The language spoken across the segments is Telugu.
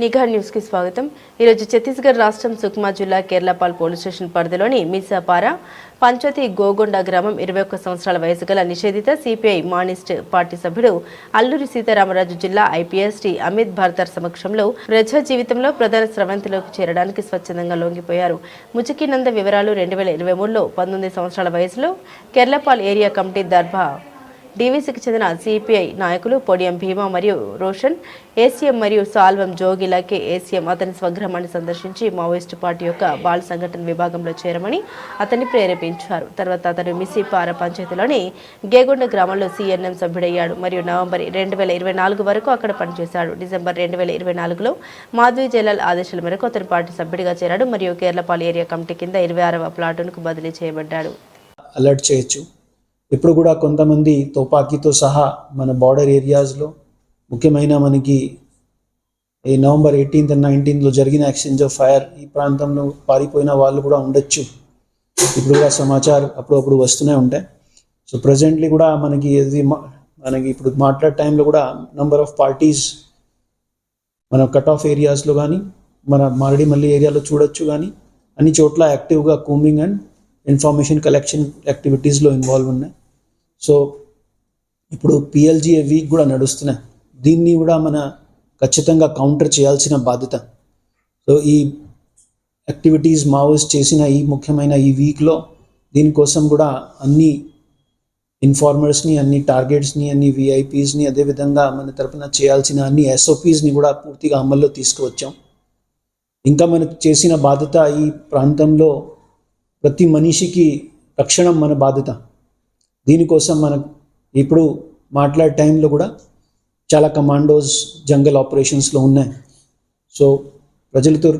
నిఘా న్యూస్కి స్వాగతం. ఈరోజు ఛత్తీస్గఢ్ రాష్ట్రం సుక్మా జిల్లా కేరళపాల్ పోలీస్ స్టేషన్ పరిధిలోని మీసాపారా పంచతి గోగొండ గ్రామం ఇరవై ఒక్క సంవత్సరాల వయసు గల నిషేధిత సిపిఐ మానిస్ట్ పార్టీ సభ్యుడు అల్లూరి సీతారామరాజు జిల్లా ఐపీఎస్ టి అమిత్ భార్తర్ సమక్షంలో ప్రజా జీవితంలో ప్రధాన స్రవంతిలోకి చేరడానికి స్వచ్ఛందంగా లొంగిపోయారు. ముచికినంద వివరాలు రెండు వేల ఇరవై మూడులో పంతొమ్మిది సంవత్సరాల వయసులో కేరళపాల్ ఏరియా కమిటీ దర్భా డీవీసీకి చెందిన సిపిఐ నాయకులు పొడియం భీమా మరియు రోషన్ ఏసీఎం మరియు సాల్వం జోగిలాకే ఏసీఎం అతని స్వగ్రామాన్ని సందర్శించి మావోయిస్టు పార్టీ యొక్క బాల్ సంఘటన విభాగంలో చేరమని అతన్ని ప్రేరేపించారు. తర్వాత అతను మిసిపార పంచాయతీలోని గేగొండ గ్రామంలో సీఎన్ఎం సభ్యుడయ్యాడు మరియు నవంబర్ రెండు వేల ఇరవై నాలుగు వరకు అక్కడ పనిచేశాడు. డిసెంబర్ రెండు వేల ఇరవై నాలుగులో మాధవి జలాల్ ఆదేశాల మేరకు అతను పార్టీ సభ్యుడిగా చేరాడు మరియు కేరళపాల్ ఏరియా కమిటీ కింద ఇరవై ఆరవ ప్లాటూన్కు బదిలీ చేయబడ్డాడు. అలర్ట్ చేయొచ్చు. ఇప్పుడు కూడా కొంతమంది తుపాకీతో సహా మన బార్డర్ ఏరియాస్లో ముఖ్యమైన మనకి ఈ నవంబర్ ఎయిటీన్త్ అండ్ నైన్టీన్త్లో జరిగిన ఎక్స్చేంజ్ ఆఫ్ ఫైర్ ఈ ప్రాంతంలో పారిపోయిన వాళ్ళు కూడా ఉండొచ్చు. ఇప్పుడు కూడా సమాచారం అప్పుడప్పుడు వస్తూనే ఉంటాయి. సో ప్రజెంట్లీ కూడా మనకి ఇది మా- మనకి ఇప్పుడు మాట్లాడే టైంలో కూడా నంబర్ ఆఫ్ పార్టీస్ మన కట్ ఆఫ్ ఏరియాస్లో కానీ మన మారేడుమల్లి ఏరియాలో చూడొచ్చు కానీ అన్ని చోట్ల యాక్టివ్గా కూమింగ్ అండ్ ఇన్ఫర్మేషన్ కలెక్షన్ యాక్టివిటీస్లో ఇన్వాల్వ్ ఉన్నాయి. సో ఇప్పుడు పిఎల్జిఏ వీక్ కూడా నడుస్తున్నాయి. దీన్ని కూడా మన ఖచ్చితంగా కౌంటర్ చేయాల్సిన బాధ్యత. సో ఈ యాక్టివిటీస్ మావోస్ చేసిన ఈ ముఖ్యమైన ఈ వీక్లో దీనికోసం కూడా అన్ని ఇన్ఫార్మర్స్ని అన్ని టార్గెట్స్ని అన్ని విఐపీస్ని అదేవిధంగా మన తరపున చేయాల్సిన అన్ని ఎస్ఓపీస్ని కూడా పూర్తిగా అమల్లో తీసుకువచ్చాం. ఇంకా మనకు చేసిన బాధ్యత ఈ ప్రాంతంలో ప్రతి మనిషికి రక్షణ మన బాధ్యత. దీనికోసం మనం ఇప్పుడు మాట్లాడే టైంలో కూడా చాలా కమాండోస్ జంగల్ ఆపరేషన్స్లో ఉన్నాయి. సో ప్రజలతో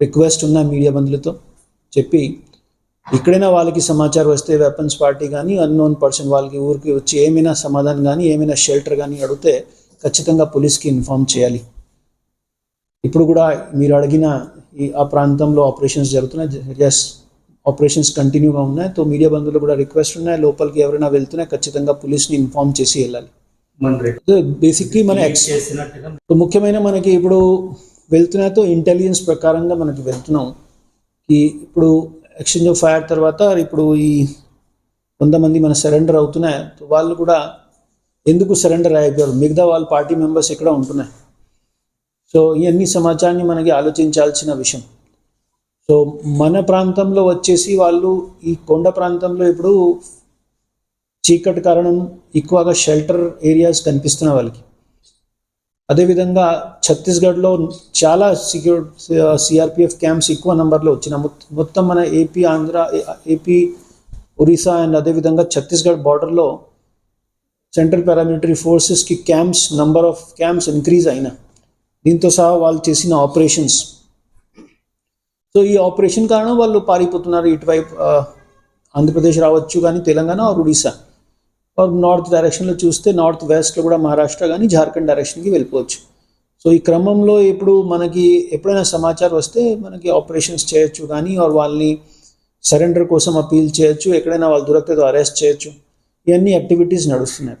రిక్వెస్ట్ ఉన్న మీడియా బంధులతో చెప్పి ఎక్కడైనా వాళ్ళకి సమాచారం వస్తే వెపన్స్ పార్టీ కానీ అన్నోన్ పర్సన్ వాళ్ళకి ఊరికి వచ్చి ఏమైనా సమాధానం కానీ ఏమైనా షెల్టర్ కానీ అడిగితే ఖచ్చితంగా పోలీస్కి ఇన్ఫామ్ చేయాలి. ఇప్పుడు కూడా మీరు అడిగిన ఈ ఆ ప్రాంతంలో ఆపరేషన్స్ జరుగుతున్నాయి. ఎస్ ఆపరేషన్స్ కంటిన్యూగా ఉన్నాయి. తో మీడియా బంధువులు కూడా రిక్వెస్ట్ ఉన్నాయి. లోపలికి ఎవరైనా వెళ్తున్నా ఖచ్చితంగా పోలీస్ని ఇన్ఫామ్ చేసి వెళ్ళాలి. బేసిక్లీ మన ఎక్స్ సో ముఖ్యమైన మనకి ఇప్పుడు వెళ్తున్నాతో ఇంటెలిజెన్స్ ప్రకారంగా మనకి వెళ్తున్నాం. ఈ ఇప్పుడు ఎక్స్చేంజ్ ఆఫ్ ఫైర్ తర్వాత ఇప్పుడు ఈ కొంతమంది మన సరెండర్ అవుతున్నాయి. సో వాళ్ళు కూడా ఎందుకు సరెండర్ అయిపోయారు? మిగతా వాళ్ళ పార్టీ మెంబర్స్ ఇక్కడ ఉంటున్నాయి. సో ఇవన్నీ సమాచారాన్ని మనకి ఆలోచించాల్సిన విషయం. సో మన ప్రాంతంలో వచ్చేసి వాళ్ళు ఈ కొండ ప్రాంతంలో ఇప్పుడు చీకటి కారణం ఎక్కువగా షెల్టర్ ఏరియాస్ కనిపిస్తున్నాయి వాళ్ళకి. అదేవిధంగా ఛత్తీస్గఢ్లో చాలా సెక్యూర్ సిఆర్పిఎఫ్ క్యాంప్స్ ఎక్కువ నెంబర్లో వచ్చిన మొత్తం మన AP Andhra AP Orissa and అదేవిధంగా ఛత్తీస్గఢ్ బార్డర్లో central paramilitary ఫోర్సెస్కి camps number of camps increase అయినా. దీంతో సహా వాళ్ళు చేసిన ఆపరేషన్స్. సో ఈ ఆపరేషన్ కారణం వాళ్ళు పారిపోతున్నారు ఇటువైపు ఆంధ్రప్రదేశ్ రావచ్చు కానీ Telangana or Odisha. Or north డైరెక్షన్లో చూస్తే నార్త్ వెస్ట్లో కూడా మహారాష్ట్ర కానీ జార్ఖండ్ డైరెక్షన్కి వెళ్ళిపోవచ్చు. సో ఈ క్రమంలో ఇప్పుడు మనకి ఎప్పుడైనా సమాచారం వస్తే మనకి ఆపరేషన్స్ చేయొచ్చు కానీ ఆర్ వాళ్ళని సరెండర్ కోసం అపీల్ చేయొచ్చు ఎక్కడైనా వాళ్ళు దొరికితే అరెస్ట్ చేయొచ్చు. ఇవన్నీ యాక్టివిటీస్ నడుస్తున్నాయి.